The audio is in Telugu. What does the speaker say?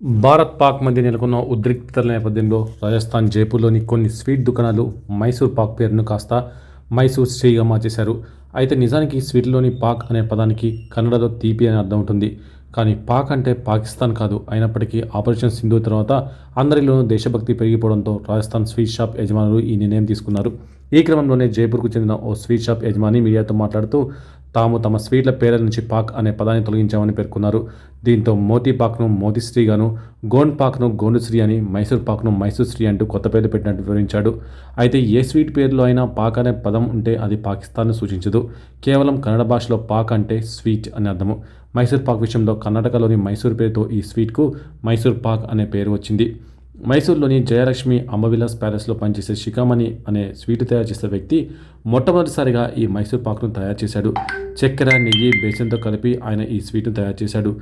భారత్ పాక్ మధ్య నెలకొన్న ఉద్రిక్తతల నేపథ్యంలో రాజస్థాన్ జైపూర్లోని కొన్ని స్వీట్ దుకాణాలు మైసూర్ పాక్ పేరును కాస్త మైసూర్ స్ట్రీగా మార్చేశారు. అయితే నిజానికి స్వీట్లోని పాక్ అనే పదానికి కన్నడలో తీపి అని అర్థం ఉంటుంది. కానీ పాక్ అంటే పాకిస్తాన్ కాదు. అయినప్పటికీ ఆపరేషన్ సింధు తర్వాత అందరిలోనూ దేశభక్తి పెరిగిపోవడంతో రాజస్థాన్ స్వీట్ షాప్ యజమానులు ఈ నిర్ణయం తీసుకున్నారు. ఈ క్రమంలోనే జైపూర్కు చెందిన ఓ స్వీట్ షాప్ యజమాని మీడియాతో మాట్లాడుతూ తాము తమ స్వీట్ల పేర్ల నుంచి పాక్ అనే పదాన్ని తొలగించామని పేర్కొన్నారు. దీంతో మోతీ పాక్ను మోతీశ్రీగాను గోండ్ పాక్ను గోండుశ్రీ అని మైసూర్ పాక్ను మైసూర్ శ్రీ అంటూ కొత్త పేర్లు పెట్టినట్టు వివరించాడు. అయితే ఏ స్వీట్ పేరులో అయినా పాక్ అనే పదం ఉంటే అది పాకిస్తాన్ను సూచించదు. కేవలం కన్నడ భాషలో పాక్ అంటే స్వీట్ అని అర్థము. మైసూర్ పాక్ విషయంలో కర్ణాటకలోని మైసూర్ పేరుతో ఈ స్వీట్కు మైసూర్ పాక్ అనే పేరు వచ్చింది. మైసూర్లోని జయలక్ష్మి అంబవిలాస్ ప్యాలెస్లో పనిచేసే శిఖామణి అనే స్వీట్ తయారు చేసే వ్యక్తి మొట్టమొదటిసారిగా ఈ మైసూర్ పాకును తయారు చేశాడు. చక్కెర నెయ్యి బేసన్తో కలిపి ఆయన ఈ స్వీట్ను తయారు చేశాడు.